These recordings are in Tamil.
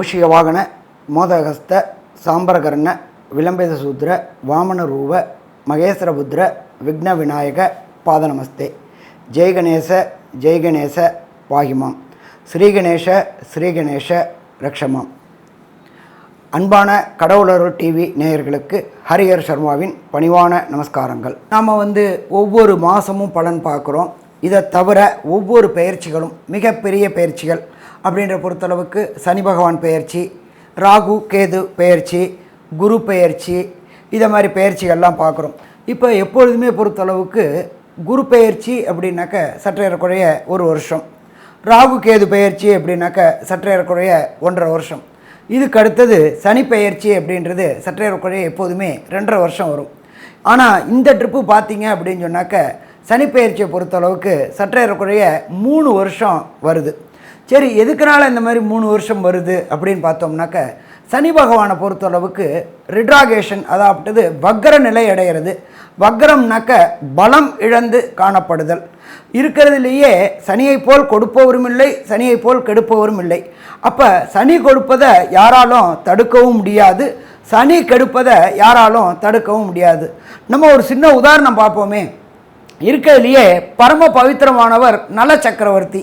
மூஷிகவாகன மோதகஸ்த சாம்பரகர்ண விளம்பேத சூத்ர வாமன ரூப மகேஸ்வரபுத்திர விக்ன விநாயக பாதநமஸ்தே. ஜெய்கணேச ஜெய்கணேச பாகிமாம் ஸ்ரீகணேஷ ஸ்ரீகணேஷ ரக்ஷமாம். அன்பான கடவுளர் டிவி நேயர்களுக்கு ஹரிஹர் சர்மாவின் பணிவான நமஸ்காரங்கள். நாம் வந்து ஒவ்வொரு மாதமும் பலன் பார்க்குறோம். இதை தவிர ஒவ்வொரு பயிற்சிகளும் மிகப்பெரிய பயிற்சிகள். அப்படின்ற பொறுத்தளவுக்கு சனி பகவான் பெயர்ச்சி ராகு கேது பெயர்ச்சி குரு பெயர்ச்சி இதை மாதிரி பெயர்ச்சிகள்லாம் பார்க்குறோம். இப்போ எப்பொழுதுமே பொறுத்தளவுக்கு குரு பெயர்ச்சி அப்படின்னாக்க சற்றேறக்குறைய ஒரு வருஷம். ராகு கேது பெயர்ச்சி அப்படின்னாக்க சற்றேறக்குறைய ஒன்றரை வருஷம். இதுக்கு அடுத்தது சனி பெயர்ச்சி அப்படின்றது சற்றேறக்குறைய எப்போதுமே ரெண்டரை வருஷம் வரும். ஆனால் இந்த ட்ரிப்பு பார்த்தீங்க அப்படின்னு சொன்னாக்க சனி பெயர்ச்சியை பொறுத்தளவுக்கு சற்றேறக்குறைய மூணு வருஷம் வருது. சரி எதுக்குனால இந்த மாதிரி மூணு வருஷம் வருது அப்படின்னு பார்த்தோம்னாக்க சனி பகவானை பொறுத்தளவுக்கு ரிட்ராகேஷன் அதாவது வக்கர நிலை அடைகிறது. வக்கரம்னாக்க பலம் இழந்து காணப்படுதல். இருக்கிறதுலேயே சனியை போல் கொடுப்பவரும் இல்லை சனியை போல் கெடுப்பவரும் இல்லை. அப்போ சனி கொடுப்பதை யாராலும் தடுக்கவும் முடியாது. சனி கெடுப்பதை யாராலும் தடுக்கவும் முடியாது. நம்ம ஒரு சின்ன உதாரணம் பார்ப்போமே. இருக்கிறதுலையே பரம பவித்திரமானவர் நல சக்கரவர்த்தி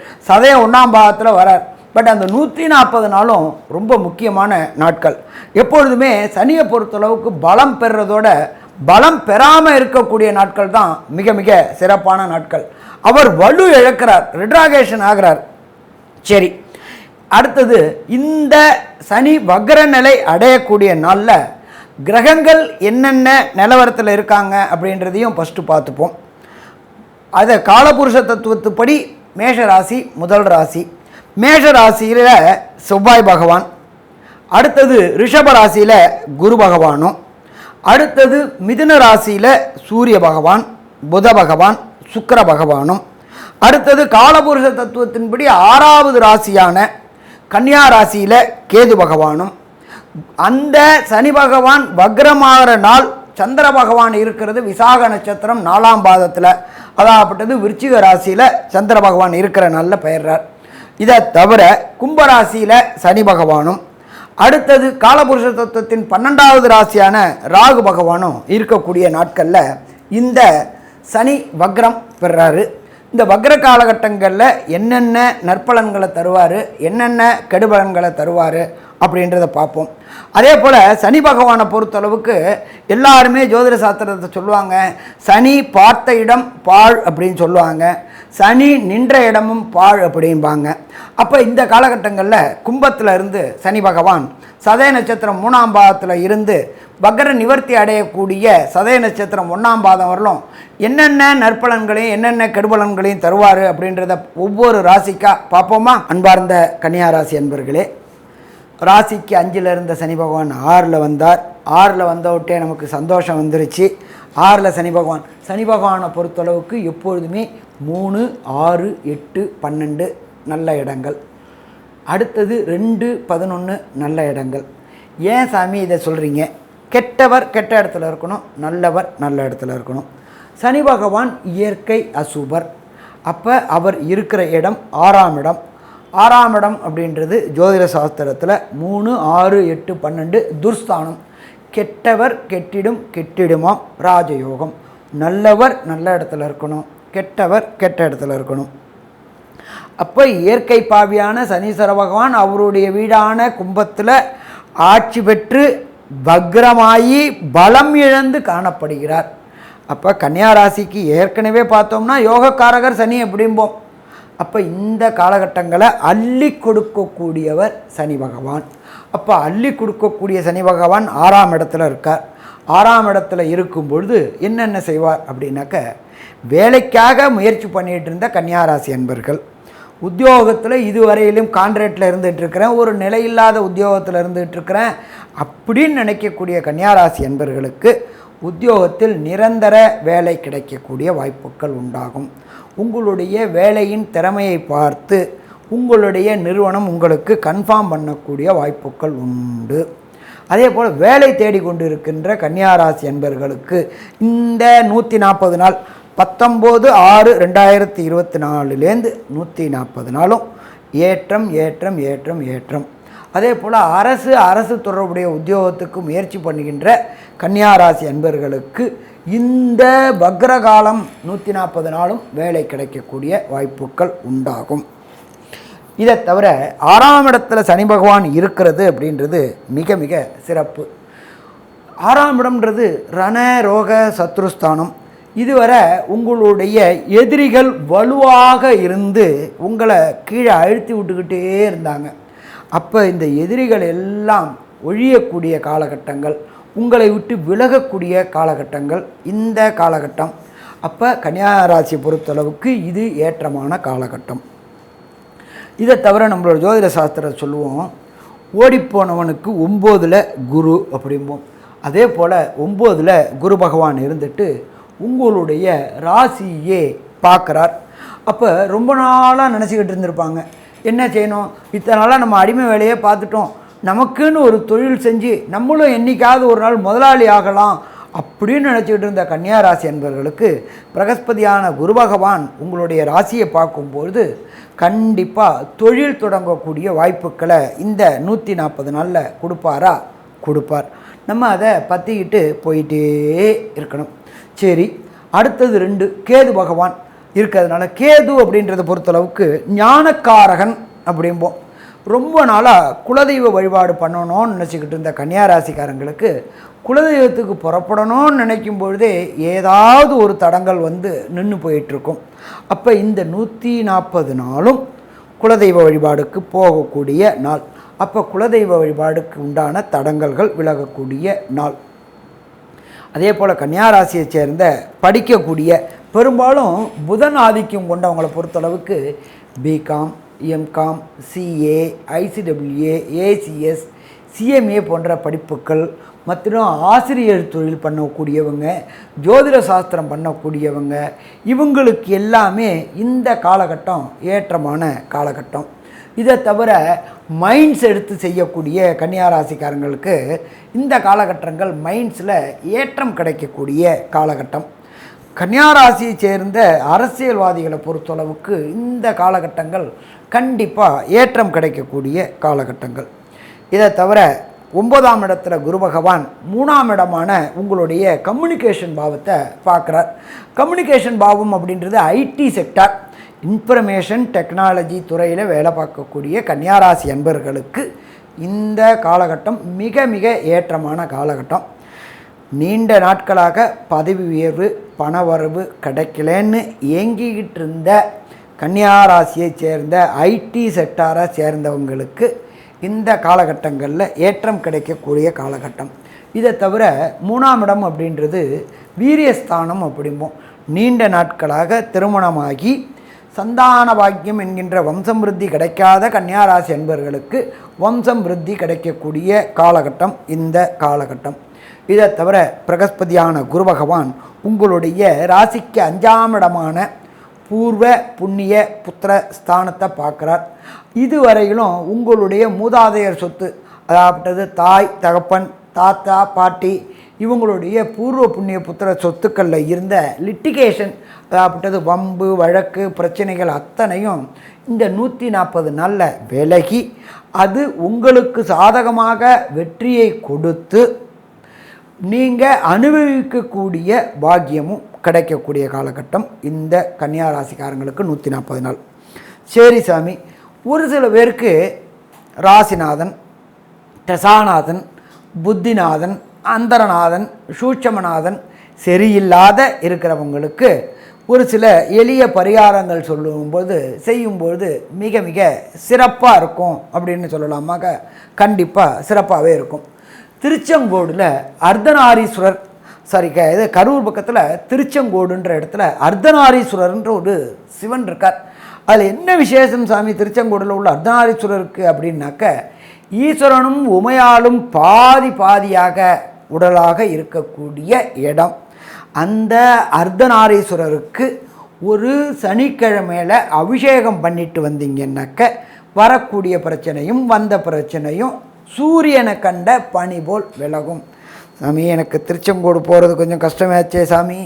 சதயம் ஒன்றாம் பாகத்தில் வரார். பட் அந்த நூற்றி நாற்பது நாளும் ரொம்ப முக்கியமான நாட்கள். எப்பொழுதுமே சனியை பொறுத்தளவுக்கு பலம் பெறுறதோட பலம் பெறாமல் இருக்கக்கூடிய நாட்கள் தான் மிக மிக சிறப்பான நாட்கள். அவர் வலு இழக்கிறார் ரிட்ராகேஷன் ஆகிறார். சரி அடுத்தது இந்த சனி வக்ர நிலை அடையக்கூடிய நாளில் கிரகங்கள் என்னென்ன நிலவரத்தில் இருக்காங்க அப்படின்றதையும் ஃபஸ்ட்டு பார்த்துப்போம். அதை காலபுருஷ தத்துவத்துப்படி மேஷ ராசி முதல் ராசி. மேஷ ராசியில் செவ்வாய் பகவான். அடுத்தது ரிஷப ராசியில் குரு பகவானும். அடுத்தது மிதுன ராசியில் சூரிய பகவான் புத பகவான் சுக்கர பகவானும். அடுத்தது காலபுருஷ தத்துவத்தின்படி ஆறாவது ராசியான கன்னியா ராசியில் கேது பகவானும். அந்த சனி பகவான் வக்ரமாகிற நாள் சந்திர பகவான் இருக்கிறது விசாக நட்சத்திரம் நாலாம் பாதத்தில். அதாகப்பட்டது விருச்சிக ராசியில் சந்திர பகவான் இருக்கிற நல்ல பெயர்றார். இதை தவிர கும்பராசியில் சனி பகவானும் அடுத்தது காலபுருஷ தத்துவத்தின் பன்னெண்டாவது ராசியான ராகு பகவானும் இருக்கக்கூடிய நாட்களில் இந்த சனி வக்ரம் பெறாரு. இந்த வக்ர காலகட்டங்களில் என்னென்ன நற்பலன்களை தருவார் என்னென்ன கெடுபலன்களை தருவார் அப்படின்றத பார்ப்போம். அதே போல் சனி பகவானை பொறுத்தளவுக்கு எல்லாருமே ஜோதிட சாஸ்திரத்தை சொல்லுவாங்க. சனி பார்த்த இடம் பாழ் அப்படின்னு சொல்லுவாங்க. சனி நின்ற இடமும் பாழ் அப்படிம்பாங்க. அப்போ இந்த காலகட்டங்களில் கும்பத்தில் இருந்து சனி பகவான் சதய நட்சத்திரம் மூணாம் பாதத்தில் இருந்து பக்ர நிவர்த்தி அடையக்கூடிய சதய நட்சத்திரம் ஒன்றாம் பாதம் வரலும் என்னென்ன நற்பலன்களையும் என்னென்ன கெடுபலன்களையும் தருவார் அப்படின்றத ஒவ்வொரு ராசிக்காக பார்ப்போமா? அன்பார்ந்த கன்னியாராசி அன்பர்களே. ராசிக்கு அஞ்சில் இருந்த சனி பகவான் ஆறில் வந்தார். ஆறில் வந்தவுட்டே நமக்கு சந்தோஷம் வந்துருச்சு. ஆறில் சனி பகவான். சனி பகவானை பொறுத்தளவுக்கு எப்பொழுதுமே மூணு ஆறு எட்டு பன்னெண்டு நல்ல இடங்கள். அடுத்தது ரெண்டு பதினொன்று நல்ல இடங்கள். ஏன் சாமி இதை சொல்கிறீங்க கெட்டவர் கெட்ட இடத்துல இருக்கணும் நல்லவர் நல்ல இடத்துல இருக்கணும். சனி பகவான் இயற்கை அசுபர். அப்போ அவர் இருக்கிற இடம் ஆறாம் இடம். ஆறாம் இடம் அப்படின்றது ஜோதிட சாஸ்திரத்தில் மூணு ஆறு எட்டு பன்னெண்டு துர்ஸ்தானம். கெட்டவர் கெட்டிடும் கெட்டிடுமாம் ராஜயோகம். நல்லவர் நல்ல இடத்துல இருக்கணும். கெட்டவர் கெட்ட இடத்துல இருக்கணும். அப்போ இயற்கை பாவியான சனீஸ்வர பகவான் அவருடைய வீடான கும்பத்தில் ஆட்சி பெற்று பக்ரமாயி பலம் இழந்து காணப்படுகிறார். அப்போ கன்னியா ராசிக்கு ஏற்கனவே பார்த்தோம்னா யோகக்காரகர் சனி அப்படிம்போம். அப்போ இந்த காலகட்டங்களை அள்ளி கொடுக்கக்கூடியவர் சனி பகவான். அப்போ அள்ளி கொடுக்கக்கூடிய சனி பகவான் ஆறாம் இடத்துல இருக்கார். ஆறாம் இடத்துல இருக்கும் பொழுது என்னென்ன செய்வார் அப்படின்னாக்க வேலைக்காக முயற்சி பண்ணிகிட்டு இருந்த கன்னியாராசி அன்பர்கள். உத்தியோகத்தில் இதுவரையிலும் கான்ட்ராக்டில் இருந்துகிட்டு இருக்கிறேன் ஒரு நிலையில்லாத உத்தியோகத்தில் இருந்துகிட்டு இருக்கிறேன் அப்படின்னு நினைக்கக்கூடிய கன்னியாராசி அன்பர்களுக்கு உத்தியோகத்தில் நிரந்தர வேலை கிடைக்கக்கூடிய வாய்ப்புகள் உண்டாகும். உங்களுடைய வேலையின் திறமையை பார்த்து உங்களுடைய நிறுவனம் உங்களுக்கு கன்ஃபார்ம் பண்ணக்கூடிய வாய்ப்புகள் உண்டு. அதே போல் வேலை தேடிக்கொண்டு இருக்கின்ற கன்னியாராசி என்பர்களுக்கு இந்த நூற்றி நாற்பது நாள் பத்தொம்போது ஆறு ரெண்டாயிரத்தி இருபத்தி நாலுலேருந்து நூற்றி நாற்பது நாளும் ஏற்றம் ஏற்றம் ஏற்றம் ஏற்றம். அதே போல் அரசு அரசு தொடர்புடைய உத்தியோகத்துக்கு முயற்சி பண்ணுகின்ற கன்னியாராசி அன்பர்களுக்கு இந்த வக்ரகாலம் நூற்றி நாற்பது நாளும் வேலை கிடைக்கக்கூடிய வாய்ப்புகள் உண்டாகும். இதை தவிர ஆறாம் இடத்துல சனி பகவான் இருக்கிறது அப்படின்றது மிக மிக சிறப்பு. ஆறாம் இடம்ன்றது ரண ரோக சத்ருஸ்தானம். இதுவரை உங்களுடைய எதிரிகள் வலுவாக இருந்து உங்களை கீழே அழுத்தி விட்டுக்கிட்டே இருந்தாங்க. அப்போ இந்த எதிரிகள் எல்லாம் ஒழியக்கூடிய காலகட்டங்கள். உங்களை விட்டு விலகக்கூடிய காலகட்டங்கள் இந்த காலகட்டம். அப்போ கன்னியாராசியை பொறுத்தளவுக்கு இது ஏற்றமான காலகட்டம். இதை தவிர நம்மளோட ஜோதிட சாஸ்திரம் சொல்லுவோம் ஓடிப்போனவனுக்கு ஒம்போதில் குரு அப்படிம்போம். அதே போல் ஒம்போதில் குரு பகவான் இருந்துட்டு உங்களுடைய ராசியே பார்க்குறார். அப்போ ரொம்ப நாளாக நினச்சிக்கிட்டு இருந்திருப்பாங்க. என்ன செய்யணும்? இத்தனை நாளாக நம்ம அடிமை வேலையே பார்த்துட்டோம். நமக்குன்னு ஒரு தொழில் செஞ்சு நம்மளும் என்னைக்காவது ஒரு நாள் முதலாளி ஆகலாம் அப்படின்னு நினச்சிக்கிட்டு இருந்த கன்னியா ராசி என்பவர்களுக்கு பிரகஸ்பதியான குரு பகவான் உங்களுடைய ராசியை பார்க்கும்பொழுது கண்டிப்பாக தொழில் தொடங்கக்கூடிய வாய்ப்புகளை இந்த நூற்றி நாற்பது நாளில் கொடுப்பாரா? கொடுப்பார். நம்ம அதை பற்றிக்கிட்டு போயிட்டே இருக்கணும். சரி அடுத்தது ரெண்டு. கேது பகவான் இருக்கிறதுனால கேது அப்படின்றத பொறுத்தளவுக்கு ஞானக்காரகன் அப்படிம்போம். ரொம்ப நாளாக குலதெய்வ வழிபாடு பண்ணணும்னு நினச்சிக்கிட்டு இருந்த கன்னியாராசிக்காரங்களுக்கு குலதெய்வத்துக்கு புறப்படணும்னு நினைக்கும் பொழுதே ஏதாவது ஒரு தடங்கள் வந்து நின்று போயிட்டுருக்கும். அப்போ இந்த நூற்றி நாற்பது நாளும் குலதெய்வ வழிபாடுக்கு போகக்கூடிய நாள். அப்போ குலதெய்வ வழிபாடுக்கு உண்டான தடங்கல்கள் விலகக்கூடிய நாள். அதே போல் கன்னியாராசியைச் சேர்ந்த படிக்கக்கூடிய பெரும்பாலும் புதன் ஆதிக்கம் கொண்டவங்களை பொறுத்தளவுக்கு BCom MCom CA ICWA ACS CMA போன்ற படிப்புகள் மற்றும் ஆசிரியர் தொழில் பண்ணக்கூடியவங்க ஜோதிட சாஸ்திரம் பண்ணக்கூடியவங்க இவங்களுக்கு எல்லாமே இந்த காலகட்டம் ஏற்றமான காலகட்டம். இதை தவிர மைண்ட்ஸ் எடுத்து செய்யக்கூடிய கன்னியாராசிக்காரங்களுக்கு இந்த காலகட்டங்கள் மைண்ட்ஸில் ஏற்றம் கிடைக்கக்கூடிய காலகட்டம். கன்னியாராசியை சேர்ந்த அரசியல்வாதிகளை பொறுத்தளவுக்கு இந்த காலகட்டங்கள் கண்டிப்பாக ஏற்றம் கிடைக்கக்கூடிய காலகட்டங்கள். இதை தவிர ஒன்பதாம் இடத்துல குரு பகவான் மூணாம் இடமான உங்களுடைய கம்யூனிகேஷன் பாவத்தை பார்க்குறார். கம்யூனிகேஷன் பாவம் அப்படின்றது ஐடி செக்டார் இன்ஃபர்மேஷன் டெக்னாலஜி துறையில் வேலை பார்க்கக்கூடிய கன்னியாராசி அன்பர்களுக்கு இந்த காலகட்டம் மிக மிக ஏற்றமான காலகட்டம். நீண்ட நாட்களாக பதவி உயர்வு பணவரவு கிடைக்கலன்னு ஏங்கிக்கிட்டு இருந்த கன்னியாராசியைச் சேர்ந்த ஐடி செக்டாரை சேர்ந்தவங்களுக்கு இந்த காலகட்டங்களில் ஏற்றம் கிடைக்கக்கூடிய காலகட்டம். இதை தவிர மூணாம் இடம் அப்படின்றது வீரியஸ்தானம் அப்படிம்போம். நீண்ட நாட்களாக திருமணமாகி சந்தான பாக்கியம் என்கின்ற வம்சம் விருத்தி கிடைக்காத கன்னியாராசி என்பவர்களுக்கு வம்சம் விருத்தி கிடைக்கக்கூடிய காலகட்டம் இந்த காலகட்டம். இதை தவிர பிரகஸ்பதியான குரு பகவான் உங்களுடைய ராசிக்கு அஞ்சாம் இடமான பூர்வ புண்ணிய புத்திர ஸ்தானத்தை பார்க்குறார். இதுவரையிலும் உங்களுடைய மூதாதையர் சொத்து அதாவது தாய் தகப்பன் தாத்தா பாட்டி இவங்களுடைய பூர்வ புண்ணிய புத்திர சொத்துக்களில் இருந்த லிட்டிகேஷன் அதாவது வம்பு வழக்கு பிரச்சனைகள் அத்தனையும் இந்த நூற்றி நாற்பது நாளில் விலகி அது உங்களுக்கு சாதகமாக வெற்றியை கொடுத்து நீங்கள் அனுபவிக்கக்கூடிய பாக்கியமும் கிடைக்கக்கூடிய காலகட்டம் இந்த கன்னியா ராசிக்காரங்களுக்கு நூற்றி நாற்பது நாள். சரி சாமி ஒரு சில பேருக்கு ராசிநாதன் தசாநாதன் புத்திநாதன் அந்தரநாதன் சூட்சமநாதன் சரியில்லாத இருக்கிறவங்களுக்கு ஒரு சில எளிய பரிகாரங்கள் சொல்லும்போது செய்யும்போது மிக மிக சிறப்பாக இருக்கும் அப்படின்னு சொல்லலாமாக்க கண்டிப்பாக சிறப்பாகவே இருக்கும். திருச்செங்கோடில் அர்த்தநாரீஸ்வரர் சாரி க இது கரூர் பக்கத்தில் திருச்செங்கோடுன்ற இடத்துல அர்த்தநாரீஸ்வரர்ன்ற ஒரு சிவன் இருக்கார். அதில் என்ன விசேஷம் சாமி திருச்செங்கோடில் உள்ள அர்த்தநாரீஸ்வரருக்கு அப்படின்னாக்க ஈஸ்வரனும் உமையாலும் பாதி பாதியாக உடலாக இருக்கக்கூடிய இடம். அந்த அர்த்தநாரீஸ்வரருக்கு ஒரு சனிக்கிழமையில் அபிஷேகம் பண்ணிட்டு வந்தீங்கன்னாக்க வரக்கூடிய பிரச்சனையும் வந்த பிரச்சனையும் சூரியனை கண்ட பனி போல் விலகும். சாமி எனக்கு திருச்செங்கோடு போகிறது கொஞ்சம் கஷ்டமாச்சே சாமி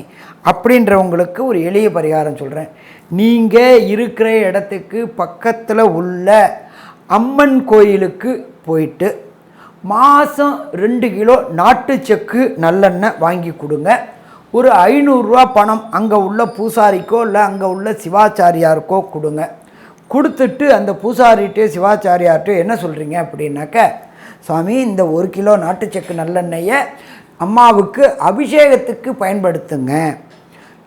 அப்படின்றவங்களுக்கு ஒரு எளிய பரிகாரம் சொல்கிறேன் நீங்கள் இருக்கிற இடத்துக்கு பக்கத்தில் உள்ள அம்மன் கோயிலுக்கு போயிட்டு மாதம் ரெண்டு கிலோ நாட்டு செக்கு நல்லெண்ணெய் வாங்கி கொடுங்க. ஒரு ஐநூறுரூவா பணம் அங்கே உள்ள பூசாரிக்கோ இல்லை அங்கே உள்ள சிவாச்சாரியாருக்கோ கொடுங்க. கொடுத்துட்டு அந்த பூசாரிகிட்டே சிவாச்சாரியார்கிட்ட என்ன சொல்கிறீங்க அப்படின்னாக்க சாமி இந்த ஒரு கிலோ நாட்டு செக்கு நல்லெண்ணெயை அம்மாவுக்கு அபிஷேகத்துக்கு பயன்படுத்துங்க.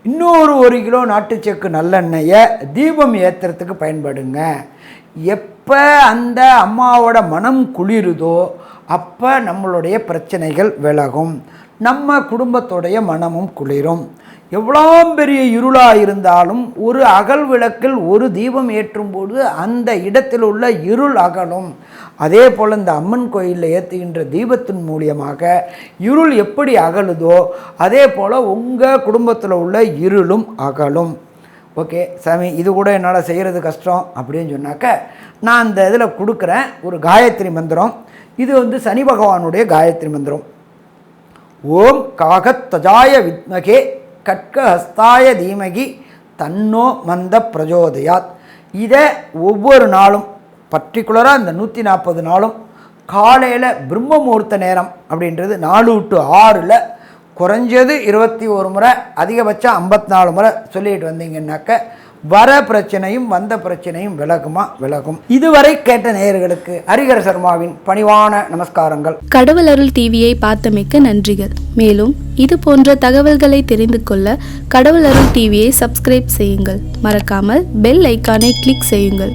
இன்னொரு ஒரு கிலோ நாட்டு செக்கு நல்லெண்ணெயை தீபம் ஏற்றுறதுக்கு பயன்படுங்க. எப்போ அந்த அம்மாவோட மனம் குளிருதோ அப்போ நம்மளுடைய பிரச்சனைகள் விலகும். நம்ம குடும்பத்துடைய மனமும் குளிரும். எவ்வளோ பெரிய இருளாக இருந்தாலும் ஒரு அகல் விளக்கில் ஒரு தீபம் ஏற்றும்போது அந்த இடத்தில் உள்ள இருள் அகலும். அதே போல் இந்த அம்மன் கோயிலில் ஏற்றுகின்ற தீபத்தின் மூலியமாக இருள் எப்படி அகலுதோ அதே போல் உங்கள் குடும்பத்தில் உள்ள இருளும் அகலும். ஓகே சாமி இது கூட என்னால் செய்கிறது கஷ்டம் அப்படின்னு சொன்னாக்க நான் அந்த இதில் கொடுக்குறேன். ஒரு காயத்ரி மந்திரம். இது வந்து சனி பகவானுடைய காயத்ரி மந்திரம். ஓம் காகத்தஜாய வித்மகே கட்கஹஸ்தாய தீமகி தன்னோ மந்த பிரஜோதயாத். இதை ஒவ்வொரு நாளும் பர்டிகுலராக இந்த நூற்றி நாற்பது நாளும் காலையில் பிரம்ம முகூர்த்த நேரம் அப்படின்றது நாலு டு ஆறில் குறைஞ்சது இருபத்தி ஒரு முறை அதிகபட்சம் ஐம்பத்தி நாலு முறை சொல்லிட்டு வந்தீங்கன்னாக்க வர பிரச்சனையும் வந்த பிரச்சனையும் விலகுமா? விலகும். இதுவரை கேட்ட நேயர்களுக்கு ஹரிகர சர்மாவின் பணிவான நமஸ்காரங்கள். கடவுள் அருள் டிவியை பார்த்தமைக்க நன்றிகள். மேலும் இது போன்ற தகவல்களை தெரிந்து கொள்ள கடவுள் அருள் டிவியை சப்ஸ்கிரைப் செய்யுங்கள். மறக்காமல் பெல் ஐக்கானை கிளிக் செய்யுங்கள்.